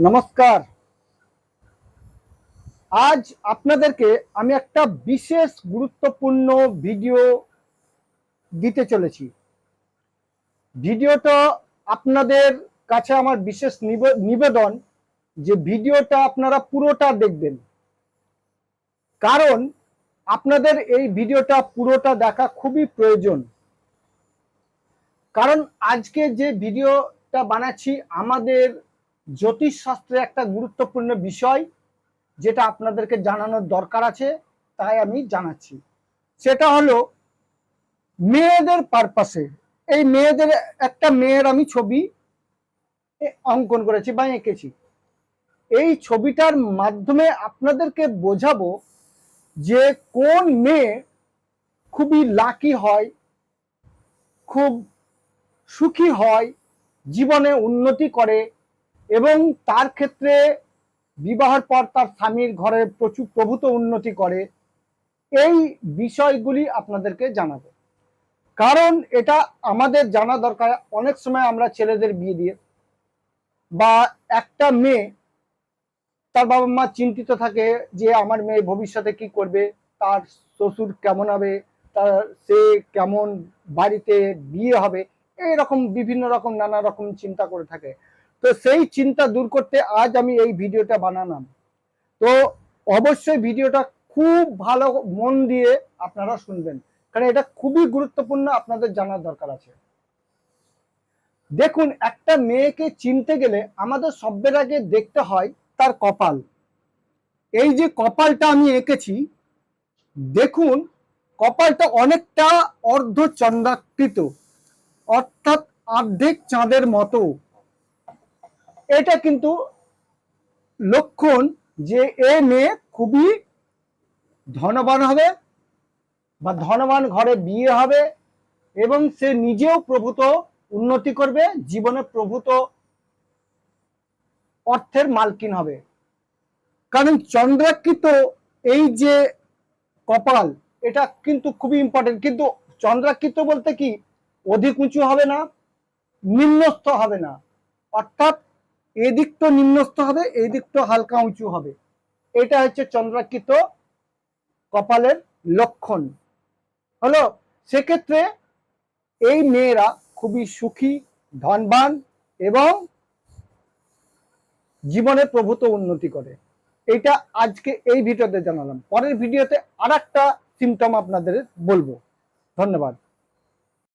নমস্কার। আজ আপনাদেরকে আমি একটা বিশেষ গুরুত্বপূর্ণ ভিডিও দিতে চলেছি। ভিডিওটা আপনাদের কাছে আমার বিশেষ নিবে- নিবেদন যে ভিডিওটা আপনারা পুরোটা দেখবেন। কারণ আপনাদের এই ভিডিওটা পুরোটা দেখা খুবই প্রয়োজন। কারণ আজকে যে ভিডিওটা বানাচ্ছি, আমাদের জ্যোতিষশাস্ত্রে একটা গুরুত্বপূর্ণ বিষয় যেটা আপনাদেরকে জানানোর দরকার আছে, তাই আমি জানাচ্ছি। সেটা হলো, মেয়েদের পারপাসে এই মেয়েদের একটা মেয়ের আমি ছবি অঙ্কন করেছি বা এঁকেছি। এই ছবিটার মাধ্যমে আপনাদেরকে বোঝাবো যে কোন মেয়ে খুবই লাকি হয়, খুব সুখী হয়, জীবনে উন্নতি করে এবং তার ক্ষেত্রে বিবাহের পর তার স্বামীর ঘরে প্রচুর প্রভূত উন্নতি করে, এই বিষয়গুলি আপনাদেরকে জানাব। কারণ এটা আমাদের জানা দরকার, অনেক সময় আমরা ছেলেদের বিয়ে দিয়ে বা একটা মেয়ে তার বাবা মা চিন্তিত থাকে যে আমার মেয়ে ভবিষ্যতে কি করবে, তার শ্বশুর কেমন হবে, তার সে কেমন বাড়িতে বিয়ে হবে, এইরকম বিভিন্ন রকম, নানা রকম চিন্তা করে থাকে। তো সেই চিন্তা দূর করতে আজ আমি এই ভিডিওটা বানালাম। তো অবশ্যই ভিডিওটা খুব ভালো মন দিয়ে আপনারা শুনবেন, কারণ এটা খুবই গুরুত্বপূর্ণ আপনাদের জানার দরকার আছে। দেখুন, একটা মেয়েকে চিনতে গেলে আমাদের সবের আগে দেখতে হয় তার কপাল। এই যে কপালটা আমি এঁকেছি, দেখুন, কপালটা অনেকটা অর্ধ অর্ধচন্দ্রাকৃত, অর্থাৎ অর্ধেক চাঁদের মতো। এটা কিন্তু লক্ষণ যে এ মেয়ে খুবই ধনবান হবে বা ধনবান ঘরে বিয়ে হবে এবং সে নিজেও প্রভূত উন্নতি করবে, জীবনে প্রভূত অর্থের মালকিন হবে। কারণ চন্দ্রাকৃত এই যে কপাল, এটা কিন্তু খুবই ইম্পর্টেন্ট কিন্তু চন্দ্রাকৃত বলতে কি? অধিক উঁচু হবে না, নিম্নস্থ হবে না। অর্থাৎ এদিক তো নিম্নস্থ হবে এই দিক তো হালকা উঁচু হবে। এটা হচ্ছে চন্দ্রাকৃত কপালের লক্ষণ। হলো? সেক্ষেত্রে এই মেয়েরা খুবই সুখী, ধনবান এবং জীবনে প্রভূত উন্নতি করে। এটা আজকে এই ভিডিওতে জানালাম। পরের ভিডিওতে আর একটা সিমটম আপনাদের বলব। ধন্যবাদ।